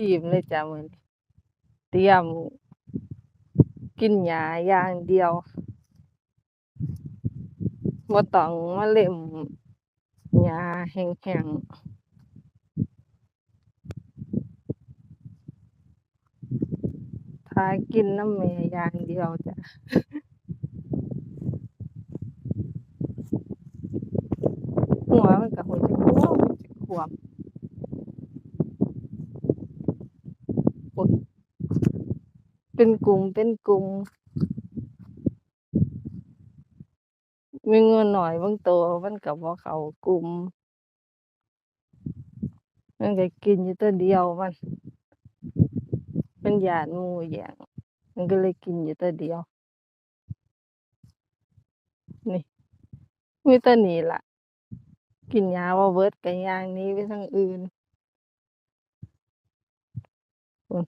ทีมเลยจ้ะมือนเตรียม กินหญ้าอย่างเดียวบ่ต้องมาเล่มหญ้าแห้งๆท่ากินน้ำแม่อย่างเดียวจ้ะหัวมันก็หัวจักควมจักควม โอ๊ยเป็นกลุ่มเป็นกลุ่ม มีเงัวน้อยบางตัวมันก็บ่เขากลุ่มมันก็กินอยู่ตัวเดียวมันมันยานหมู่แย่งมันก็เลยกินอยู่ตัวเดียว นี่มีแต่นี้ล่ะ กินหญ้าบ่เบิดก็ย่างนี้ไปทางอื่น พู้น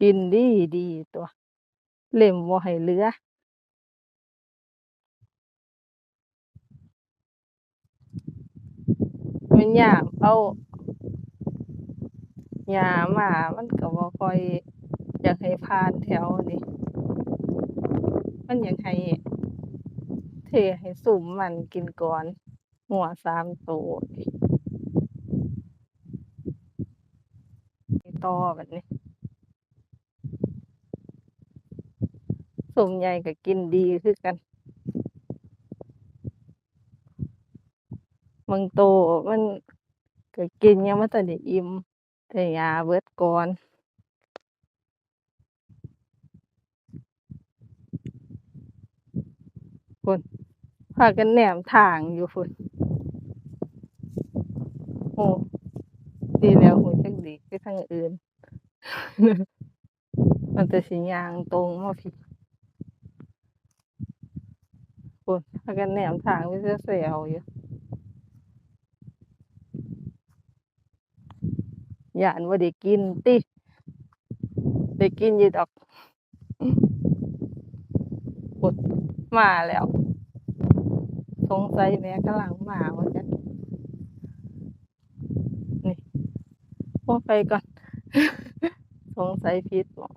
กินดีดีตัว เล็มบ่ให้เหลือมันยามเอาหญ้ามามันก็บ่ค่อยอยากให้ผ่านแถวนี้มันอยากให้เทให้ซุมมันกินก่อนงัวสามตัวต่อบัดนี้ ซุมใหญ่ก็กินดีคือกันบางตัวมันก็กินยังบ่ทันได้อิ่มแต่หญ้าเบิดก่อนพู้นพากันแหนมทางอยู่พู้นโอ้ดีแล้วรู้จักหลีไปทางอื่น มันแต่สิยางตรงมาพี่ พู้นพากันแหนมทางไปเซลๆอยู่ยานบ่าได้กินติได้กินยู่ดอกพู้นมาแล้ว สงสัยแม่กำลังมาว่าจักนี่โอ้ไปก่อน สงสัยผิดหม้อง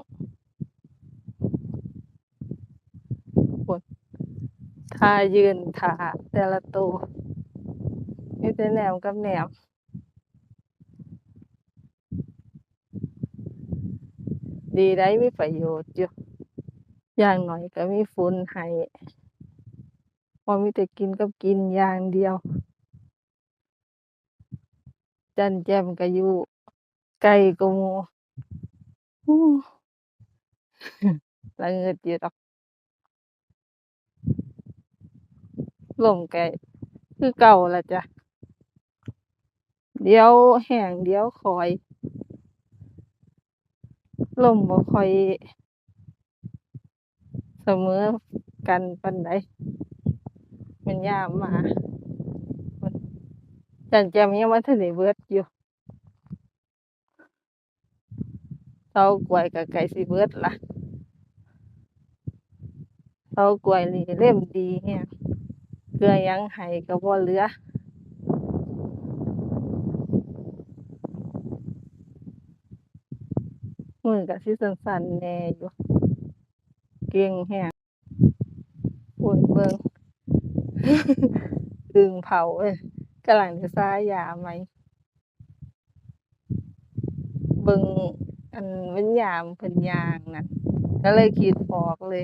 พู้น ท่ายืนท่าแต่ละตัวมีแต่แหนมกับแหนมดีได้มีประโยชน์อยู่อย่างหน้อยก็มีฝุ่นให้บ่มีแต่กินกับกินอย่างเดียว จันแจมก็อยู่ไกลกว่าหมู่ฮู้ละเงิดอยู่ดอก ลมก็คือเก่าละจ้ะ เดี๋ยวแห้งเดี๋ยวคอย ลมบ่ค่อย เสมอกันปานใดมันยามมาจันแจมยังบ่ทันได้เบิดอยู่เตากล้วยก็ใกล้สิเบิดล่ะเตากล้วยนี่เล่มดีแรงเก ลือหยังให้ก็บ่เหลือมือก็สิสั่นๆแหน่อยู่ เก่งแรงพู้นเบิ่งอึ่งเผาเอ้ยกำลังสิซาหญ้าใหม่เบิ่งอันมันยามเพิ่นย่างนั่นก็เลยคิดออกเลย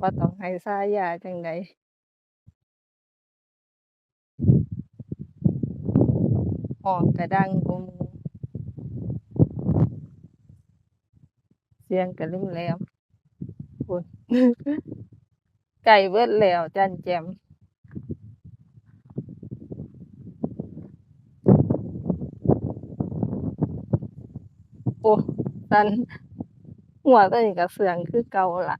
ว่าต้องให้ซาหญ้าจั่งใด ร้องก็ดังกว่าหมู่เสียงก็แหลมๆพู้นใกล้เบิดแล้วจันแจมโอ้สั่นหัวตัวนี้ก็เสื่องคือเก่าล่ะ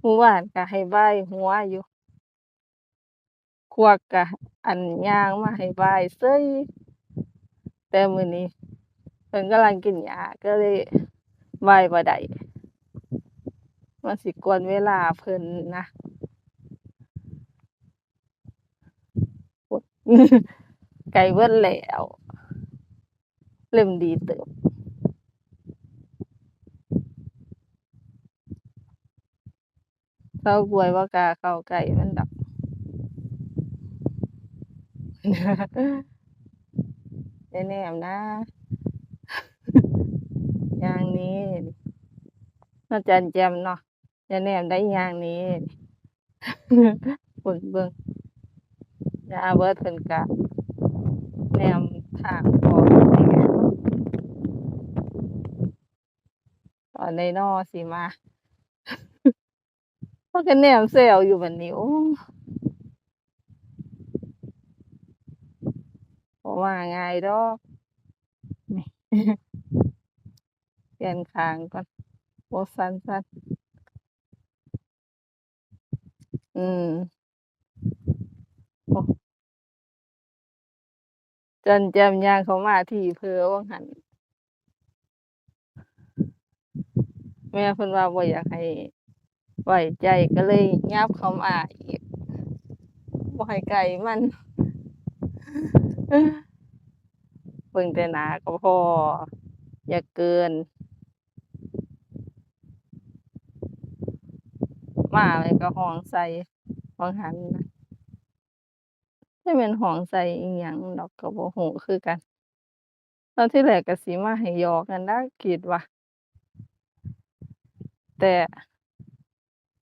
เมื่อวานก็ให้บ่ายหัวอยู่ควักก็ อันย่างมาให้บายเซยแต่มือนี้เพิ่นกำลังกินหญ้าก็เลยบายบ่ได้มันสิกวนเวลาเพิ่นนะพู้นใกล้เบิดแล้วเล่มดีเติบเซากลวยบ่กาเข้าใกล้มันดอกอย่า แนมนะอย่างนี้นาะจันแจมเนาะอย่าแนมได้อย่างนี้เบิ่งเบิ่งย่าเบิดเพิ่นก็แนมทางออกนี่ไงตอนใดน้อสิมาเพิ่นก็แนมแซวอยู่บัดนี้โอ้ ว่าง่ายดอกนี่เปลี่ยนข้างก่อนบ่สั่นอืมโอ้จันแจมยางเขามาที่เผลอว่าหั้นแม่เพิ่นว่าบ่อยากให้ไว้ใจก็เลยยับเขามาอีกบ่ให้ใกล้มัน เบิ่งแต่หนาก็พอ อย่าเกิน มาแล้วก็ห้องใส่ว่าหั้นนะจักแม่นห้องใส่อิหยังดอกก็บ่รู้คือกัน ตอนที่แรกก็สิมาให้ยอกนั่นนะคิดว่าแต่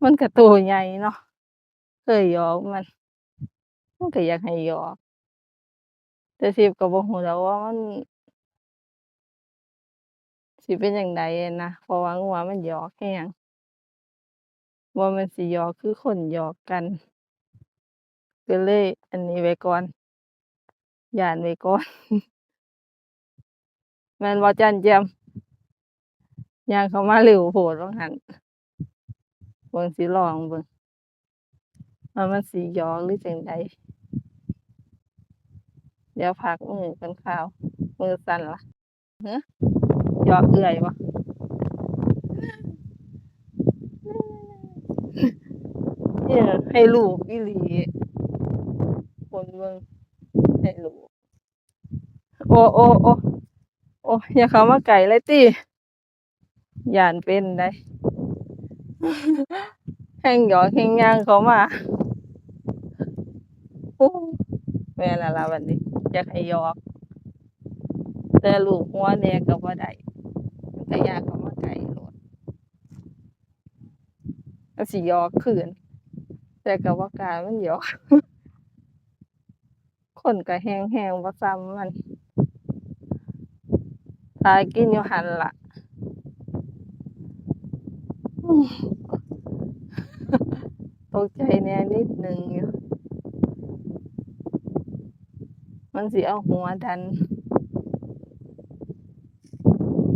มันก็ตัวใหญ่เนาะเคยยอกมัน มันก็อยากให้ยอก แต่สิก็บ่รู้ดอกว่ามันสิเป็นจั่งใดอะนะ เพราะว่างัวมันหยอกแรงบ่แม่นสิหยอกคือคนหยอกกัน ก็เลยอันนี้ไว้ก่อน ย้านไว้ก่อน แม่นบ่จันแจ่ม ย่างเข้ามาเร็วโพดว่าหั้น เบิ่งสิลองเบิ่งว่ามันสิหยอกหรือจั่งใด เดี๋ยวพักมือก่อนคราว มือสั่นล่ะฮะหยอกเอื้อยบ่เนี่ยให้ลูกอีหลีคนเบิ่งให้ลูก โอ้โอ้โอ้โอ้อย่าเข้ามาใกล้เลยติย้านเป็นได้แฮ่งหยอกแฮ่งย่างเข้ามาโอ้แม่ล้วล่ะบัดนี้ อยากให้ยอก แต่ลูกหัวแน่ก็บ่ได้มันก็ยางเข้ามาใกล้โลดสิยอกคืนแต่ก็บ่กล้ามันยอกคนก็แรงแรงบ่ส่ำมันหากินอยู่หันล่ะตกใจแน่นิดหนึ่งอยู่ มันสิเอาหัวดัน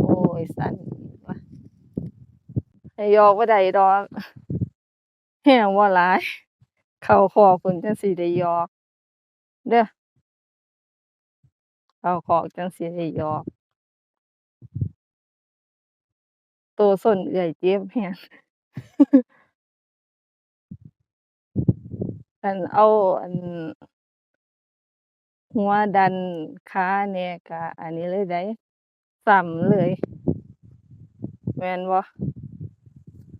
โอ้ยสั่นวะยอกบ่ได้ดอกแรงบ่าหลาย เข้าคอกพู้นจังสิได้ยอก เด้อเข้าคอจังสิได้ยอกตัวส้นเอื้อยเจ็บแรงคันเอาอัน หัวดันขาแหน่ก็อันนี้เลยได้ซ้ำเลยแมนบ่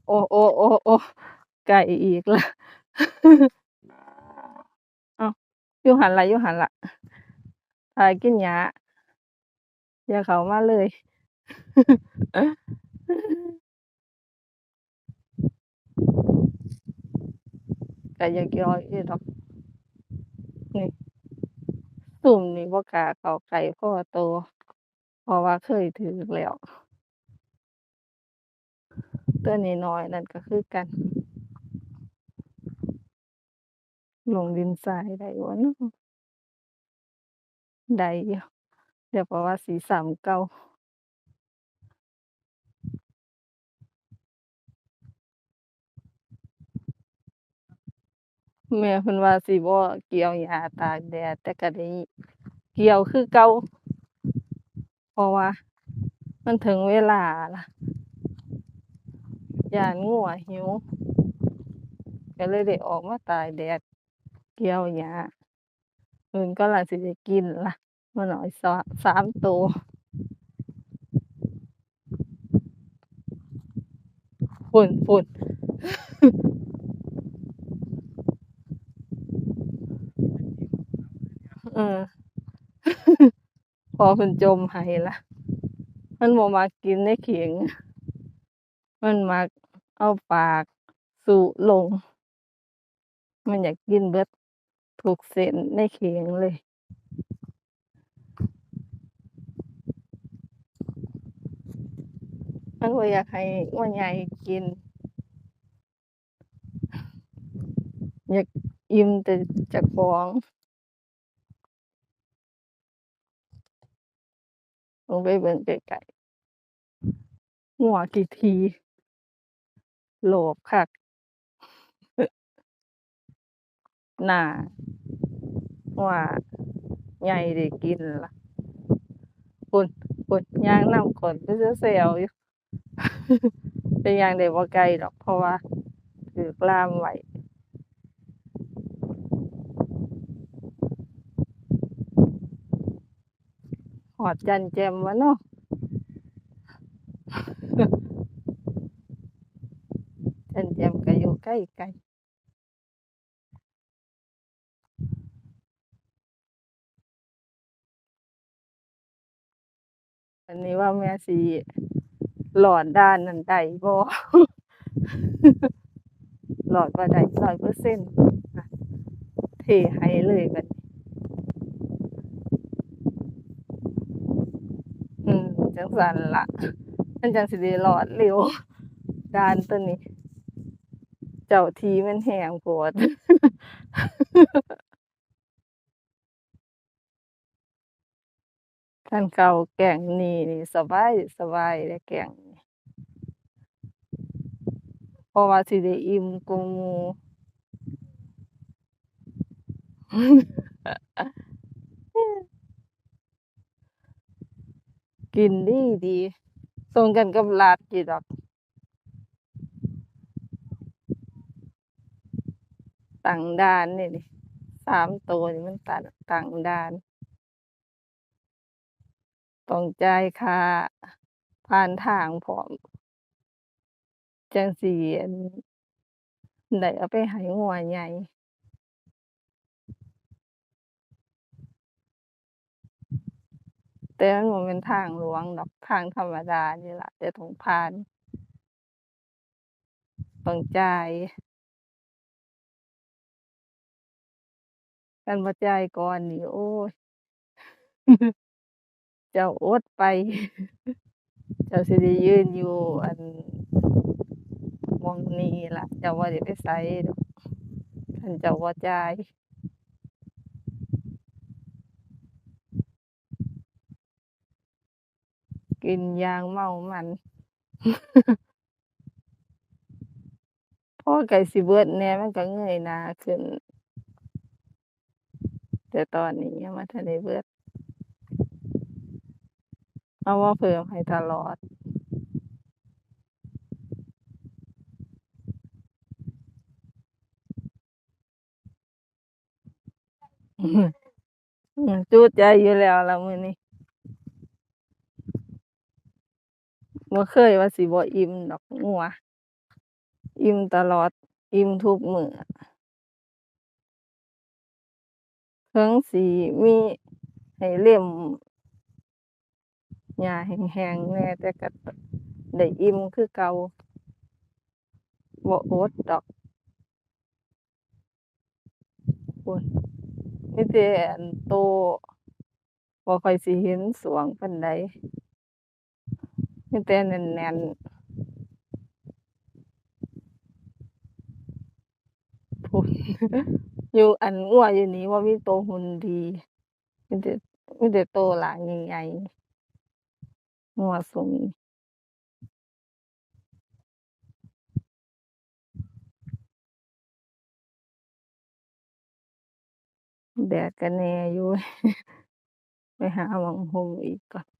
โอ้ๆๆๆใกล้อีกล้วอ้าอยู่หันละอยู่หันละท่ากินหญ้าอย่าเขามาเลยก็อยากหยอกอยู่ดอกนี่ ซุมนี่บ่กล้าเข้าใกล้พอโต เพราะว่าเคยถูกแล้ว ตัวน้อยๆนั่นก็คือกัน ลงดินทรายได้บ่เนาะได้อยู่เดี๋ยวเพราะว่าสีสามเก่า แม่พิ่นว่าสิบ่เกี่ยวยาตากแดดแต่ก็ได้เกี่ยวคือเก่าเพราะว่า มันถึงเวลาล่ะยานง่วหิวก็เลยได้ออกมาตายแดด เกี่ยวยาอื่นก็หลังสิได้กินล่ะมาหน่อยสามตัวฝุ่นฝุ่น ออพอเพิ่นจมให้ล่ะมันบ่มักกินในเข็งมันมักเอาปากสูลง มันอยากกินเบิดทุกเส้นในเข็งเลยมันบ่อยากให้งัวใหญ่กิน อยากอิ่มแต่จ้าของ ลงไปเบิ่งใกล้ๆงัวขี้ถี่โลภคักน่าว่าใหญ่ได้กินล่ะพุ่นพุ่นย่างนำก้นไปเซลๆอยู่แต่ย่างได้บ่ไกลดอกเพราะว่าถูกล่ามไว้ ฮอดจันแจมบ่เนาะจันแจมก็อยู่ไกลๆอันนี้ว่าแม่สิรอดด่านนั้นได้บ่รอดบ่ได้100%อะเทให้เลยบัดนี้ อืม จังซันละมันจังสิได้รอดเร็วด่านตัวนี้ เจ้าทีมันแรงโพดคันเข้าแก๊งนี้นี่สบายสบายเดะแก๊งนี้เพราะว่าสิได้อิ่มกว่าหมู่ กินดีดีส่งกันกับรัฐอยู่ดอกตั้งดานนี่นี่3ตัวนี่มันตั้งตั้งดานต้องจ่ายค่าผ่านทางพร้อม จั่งสิอั่นได้เอาไปให้งัวใหญ่ แต่มันบ่แม่นทางหลวงดอกทางธรรมดานี่ล่ะ แต่ต้องผ่านต้องจ่ายคันบ่จ่ายก่อนนี่โอ๊ยจ้าอดไป เจ้าสิได้ยืนอยู่ อันหม้องนี้ล่ะ เจ้าบ่ได้ไปไสดอกคันเจ้าบ่จ่าย กินยางเมามันพ่อใกล้สิเบิดแน่มันก็เงยหน้าขึ้น แต่ตอนนี้ยังบ่ทันได้เบิด เอามาเพิ่มให้ตลอดอืออือจุใจอยู่แล้วละมือนี้ บ่เคยว่าสิบ่อิ่มดอกงัว อิ่มตลอด อิ่มทุกมื้อถึงสิมีให้เล็มหญ้าแห้งๆแหน่แต่ก็ได้อิ่มคือเก่าบ่อดดอกพู้นมีแต่อันโตบ่ค่อยสิเห็นสวงปานใด มีแต่แน่นๆพู้นอยู่อันงัวอยู่นี่บ่ามีโตหุ่นดีมีแต่มีแต่โตร่างใหญ่ๆงัวซุมนี้แดดก็แน่อยู่ ไปหาหม้องห่มอีกก่อน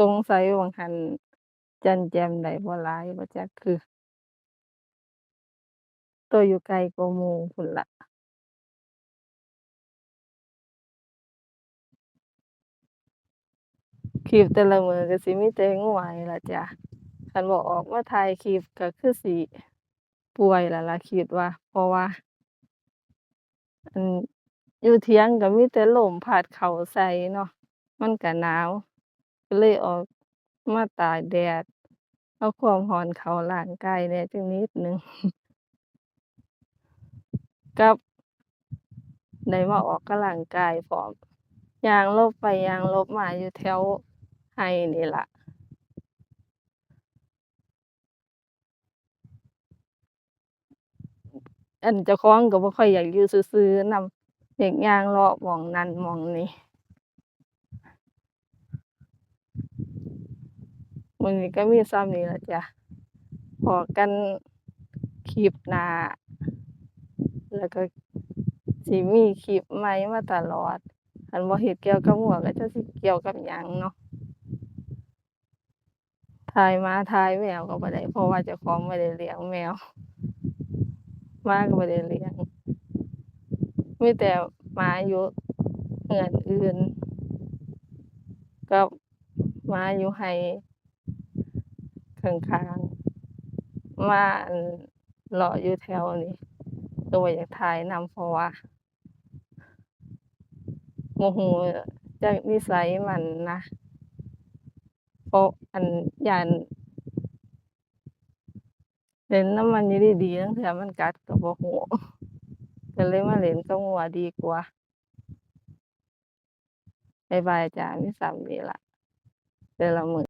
สงสัยว่าหันจันแจมได้บ่หลายบ่จักคือ ตัวอยู่ไกลกว่าหมู่พู้นละคลิปแต่ละมือก็สิมีแต่งัวนี่ล่ะจ้ะคันบ่ออกมาถ่ายคลิปก็คือสิป่วยล้วล่ะคิดว่า เพราะว่า อันอยู่เถียงก็มีแต่ลมพัดเข้าใส่เนาะมันก็หนาว ก็เลยออกมาตากแดด เอาความร้อนเข้าร่างกายแหน่จักนิดหนึ่ง กับได้มาออกกำลังกายพร้อม ย่างลบไปย่างลบมาอยู่แถวไร่นี่ล่ะอันเจ้าของก็บ่ค่อยอยากอยู่ซื่อๆนำ อยากย่างเลาะหม้องนั้นหม้องนี้ มื้อนี้ก็มีส่ำนี้ละจ้ะพอกันคลิปหน้า แล้วก็สิมีคลิปใหม่มาตลอดคันบ่เฮ็ดเกี่ยวกับงัวก็จักสิเกี่ยวกับหยังเนาะถ่ายมาถ่ายแมวก็บ่ได้เพราะว่าเจ้าของบ่ได้เลี้ยงแมวมาก็บ่ได้เลี้ยงมีแต่มาอยู่เรือนอื่นกับหมาอยู่ให ไร่ข้างมาอันเลาะอยู่แถวนี้ก็บ่อยากถ่ายนำเพราะว่าบ่ฮู้จักนิสัยมันนะเพราะอันย้านเล่นน้ำมันยู่ดีๆลางเทื่มันกัดก็บ่ฮู้ก็เลยมาเล่นกับงัวดีกว่าบายบายจ้ะมีส่ำนี้ล่ะแต่ละมื้อ